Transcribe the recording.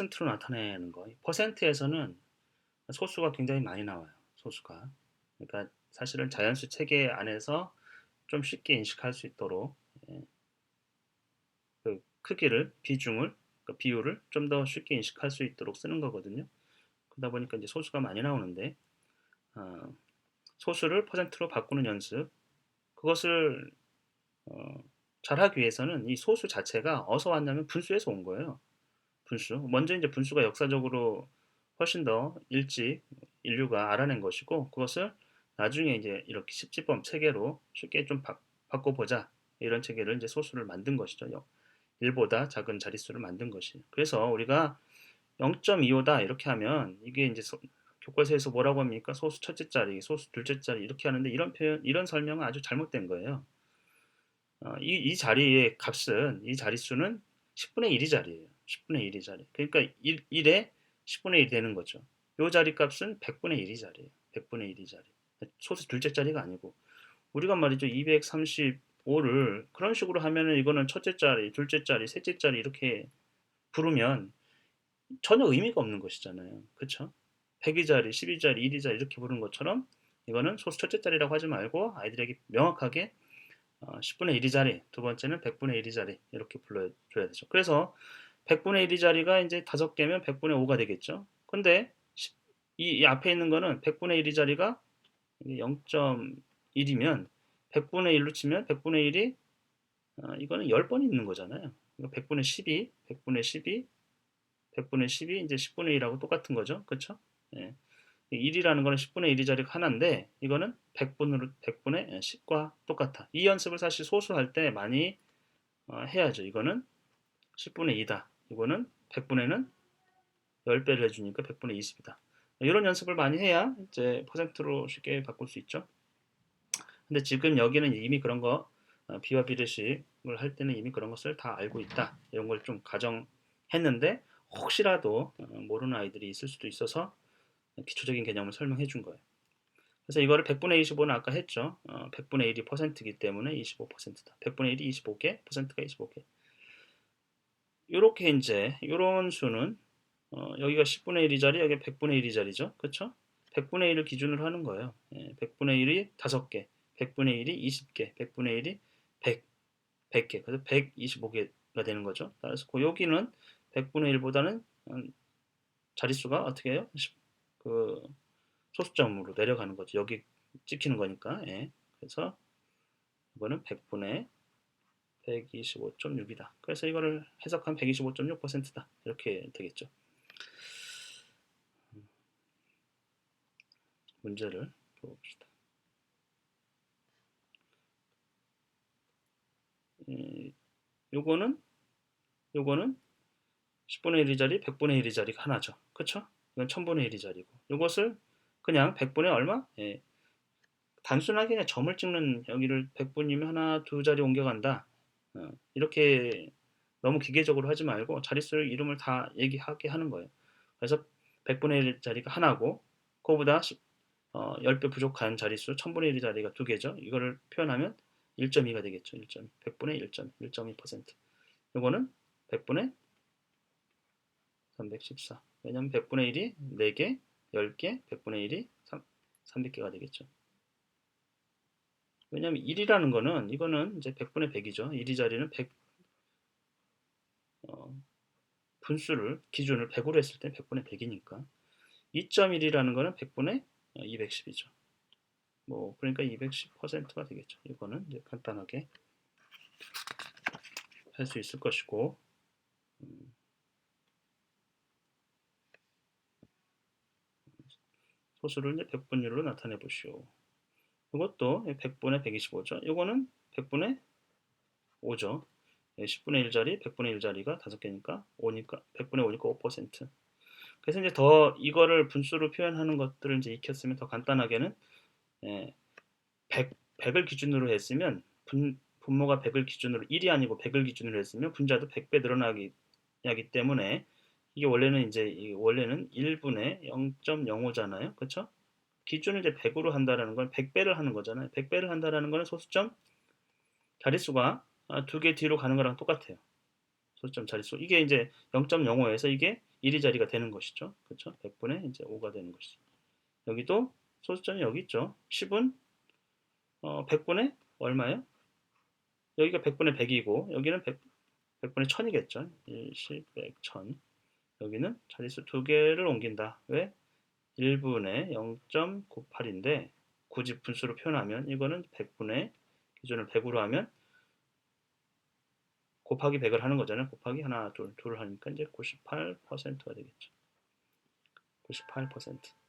퍼센트로 나타내는 거. 퍼센트에서는 소수가 굉장히 많이 나와요. 소수가. 그러니까 사실은 자연수 체계 안에서 좀 쉽게 인식할 수 있도록 예, 그 크기를 비중을 그 비율을 좀 더 쉽게 인식할 수 있도록 쓰는 거거든요. 그러다 보니까 이제 소수가 많이 나오는데 어, 소수를 퍼센트로 바꾸는 연습 그것을 어, 잘하기 위해서는 이 소수 자체가 어디서 왔냐면 분수에서 온 거예요. 분수. 먼저 이제 분수가 역사적으로 훨씬 더 일찍 인류가 알아낸 것이고 그것을 나중에 이제 이렇게 십지법 체계로 쉽게 좀 바, 바꿔보자 이런 체계를 이제 소수를 만든 것이죠. 1보다 작은 자릿수를 만든 것이에요. 그래서 우리가 0.25다 이렇게 하면 이게 이제 소, 교과서에서 뭐라고 합니까? 소수 첫째 자리, 소수 둘째 자리 이렇게 하는데 이런 표현, 이런 설명은 아주 잘못된 거예요. 어, 이, 이 자리의 값은 이 자릿수는 10분의 1이 자리예요. 10분의 1이 자리. 그러니까 1, 1에 10분의 1이 되는 거죠. 요 자리 값은 100분의 1이 자리예요. 100분의 1이 자리. 소수 둘째 자리가 아니고 우리가 말이죠. 235를 그런 식으로 하면은 이거는 첫째 자리, 둘째 자리, 셋째 자리 이렇게 부르면 전혀 의미가 없는 것이잖아요. 그렇죠? 100이 자리, 10이 자리, 1이 자리 이렇게 부르는 것처럼 이거는 소수 첫째 자리라고 하지 말고 아이들에게 명확하게 10분의 어, 1이 자리, 두 번째는 100분의 1이 자리 이렇게 불러줘야 되죠. 그래서 100분의 1이 자리가 이제 5개면 100분의 5가 되겠죠. 근데 이, 이 앞에 있는 거는 100분의 1이 자리가 0.1이면 100분의 1로 치면 100분의 1이 어, 이거는 10번 있는 거잖아요. 100분의 12, 100분의 12, 100분의 12 이제 10분의 1하고 똑같은 거죠. 그렇죠? 예. 1이라는 거는 10분의 1이 자리가 하나인데 이거는 100분으로 100분의 10과 똑같아. 이 연습을 사실 소수할 때 많이 어, 해야죠. 이거는 10분의 2다. 이거는 100분에는 10배를 해주니까 100분의 20이다. 이런 연습을 많이 해야 이제 퍼센트로 쉽게 바꿀 수 있죠. 근데 지금 여기는 이미 그런 거 어, 비와 비례식을 할 때는 이미 그런 것을 다 알고 있다. 이런 걸 좀 가정했는데 혹시라도 어, 모르는 아이들이 있을 수도 있어서 기초적인 개념을 설명해 준 거예요. 그래서 이거를 100분의 25는 아까 했죠. 어, 100분의 1이 퍼센트이기 때문에 25%다. 100분의 1이 25개, 퍼센트가 25개. 이렇게 이제 이런 수는 어, 여기가 10분의 1이 자리, 여기 100분의 1이 자리죠. 그렇죠? 100분의 1을 기준으로 하는 거예요. 예, 100분의 1이 5개, 100분의 1이 20개, 100분의 1이 100, 100개. 그래서 125개가 되는 거죠. 따라서 그 여기는 100분의 1보다는 자릿수가 어떻게 해요? 그 소수점으로 내려가는 거죠. 여기 찍히는 거니까. 예. 그래서 이거는 100분의 125.6이다. 그래서 이거를 해석하면 125.6%다. 이렇게 되겠죠. 문제를 봅시다. 예, 요거는 요거는 10분의 1이 자리, 100분의 1이 자리가 하나죠. 그쵸? 이건 1000분의 1이 자리고 요것을 그냥 100분의 얼마? 예. 단순하게 그냥 점을 찍는 여기를 100분이면 하나, 두 자리 옮겨간다. 어, 이렇게 너무 기계적으로 하지 말고 자릿수를 이름을 다 얘기하게 하는 거예요. 그래서 100분의 1 자리가 하나고 그거보다 10, 어, 10배 부족한 자릿수 1000분의 1 자리가 두 개죠. 이거를 표현하면 1.2가 되겠죠. 1.2. 100분의 1.2. 1.2%. 이거는 100분의 314. 왜냐면 100분의 1이 4개, 10개, 100분의 1이 3, 300개가 되겠죠. 왜냐면 1이라는 거는 이거는 이제 100분의 100이죠. 1이 자리는 100 어, 분수를 기준을 100으로 했을 때 100분의 100이니까 2.1이라는 거는 100분의 210이죠. 뭐 그러니까 210%가 되겠죠. 이거는 이제 간단하게 할 수 있을 것이고 음, 소수를 이제 100분율로 나타내 보시오. 이것도 100분의 125죠. 이거는 100분의 5죠. 10분의 1 자리, 100분의 1 자리가 5개니까 5니까 100분의 5니까 5%. 그래서 이제 더 이거를 분수로 표현하는 것들을 이제 익혔으면 더 간단하게는 100, 예, 100을 기준으로 했으면 분, 분모가 100을 기준으로 1이 아니고 100을 기준으로 했으면 분자도 100배 늘어나기 하기 때문에 이게 원래는 이제 원래는 1분의 0.05잖아요. 그렇죠? 기준을 이제 100으로 한다라는 건 100배를 하는 거잖아요. 100배를 한다라는 거는 소수점 자릿수가 아, 두개 뒤로 가는 거랑 똑같아요. 소수점 자릿수. 이게 이제 0.05에서 이게 1이 자리가 되는 것이죠. 그렇죠? 100분의 이제 5가 되는 것이죠. 여기도 소수점이 여기 있죠. 10은 어, 100분의 얼마예요? 여기가 100분의 100이고 여기는 100, 100분의 1000이겠죠. 1, 10, 100, 1000. 여기는 자릿수 두 개를 옮긴다. 왜? 1분의 0.98인데 굳이 분수로 표현하면 이거는 100분의 기준을 100으로 하면 곱하기 100을 하는 거잖아요. 곱하기 하나, 둘, 둘을 하니까 이제 98%가 되겠죠. 98%.